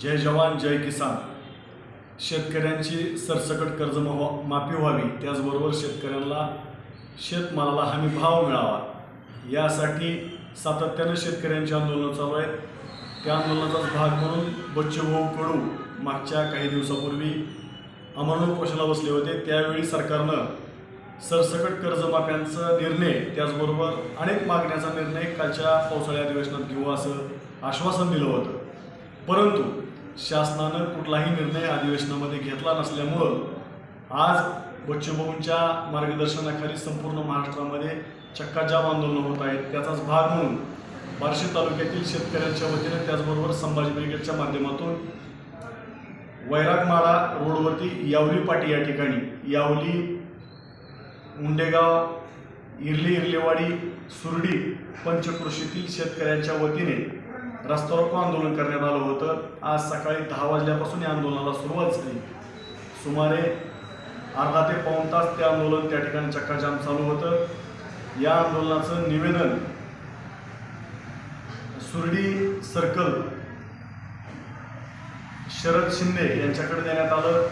जय जवान जय किसान. शेतकऱ्यांची सरसकट कर्ज मवा- माफी व्हावी त्याचबरोबर शेतकऱ्यांना शेतमालाला हमी भाव मिळावा. यासाठी सातत्यानं शेतकऱ्यांची आंदोलनं चालू आहेत. त्या आंदोलनाचाच भाग म्हणून बच्चूभाऊ कडू मागच्या काही दिवसापूर्वी अमरण उपोषणाला बसले होते. त्यावेळी सरकारनं सरसकट कर्जमाफ्यांचा निर्णय त्याचबरोबर अनेक मागण्याचा निर्णय कालच्या पावसाळ्या अधिवेशनात घेऊ असं आश्वासन दिलं होतं. परंतु शासनानं कुठलाही निर्णय अधिवेशनामध्ये घेतला नसल्यामुळं आज बच्चूभाऊंच्या मार्गदर्शनाखाली संपूर्ण महाराष्ट्रामध्ये चक्काजाम आंदोलन होत आहेत. त्याचाच भाग म्हणून बार्शी तालुक्यातील शेतकऱ्यांच्या वतीने त्याचबरोबर संभाजी ब्रिगेडच्या माध्यमातून वैरागमाळा रोडवरती यावली पाटी या ठिकाणी यावली मुंडेगाव इर्ली इर्लेवाडी सुरडी पंचकृषीतील शेतकऱ्यांच्या वतीने रस्ता रोको आंदोलन करण्यात आलं होतं. आज सकाळी दहा वाजल्यापासून या आंदोलनाला सुरुवात झाली. सुमारे अर्धा ते पाऊण तास ते आंदोलन त्या ठिकाणी चक्काजाम चालू होतं. या आंदोलनाचं निवेदन सुरडी सर्कल शरद शिंदे यांच्याकडे देण्यात आलं.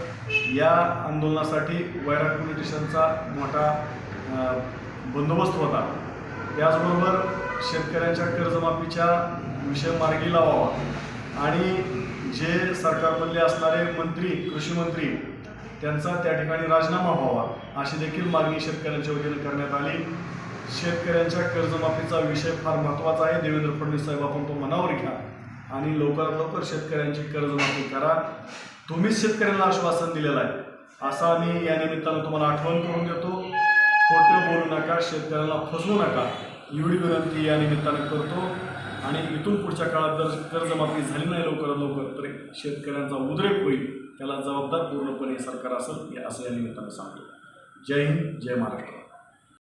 या आंदोलनासाठी वैराग पोलीस स्टेशनचा मोठा बंदोबस्त होता. त्याचबरोबर शेतकऱ्यांच्या कर्जमाफीच्या विषय मार्गी लावावा. आणि जे सरकारमधले असणारे मंत्री कृषी मंत्री त्यांचा त्या ठिकाणी राजीनामा व्हावा अशी देखील मागणी शेतकऱ्यांच्या वतीने करण्यात आली. शेतकऱ्यांच्या कर्जमाफीचा विषय फार महत्त्वाचा आहे. देवेंद्र फडणवीस साहेब आपण तो मनावर घ्या आणि लवकरात लवकर शेतकऱ्यांची कर्जमाफी करा. तुम्हीच शेतकऱ्यांना आश्वासन दिलेलं आहे. असा मी या निमित्तानं तुम्हाला आठवण करून देतो. खोटे बोलू नका शेतकऱ्यांना फसवू नका. एवढी विनंती या निमित्तानं करतो. आणि इथून पुढच्या काळात जर कर्जमाफी झाली नाही लवकरात लवकर तर शेतकऱ्यांचा उद्रेक होईल. त्याला जबाबदार पूर्णपणे सरकार असेल असं या निमित्तानं सांगतो. जय हिंद जय महाराष्ट्र.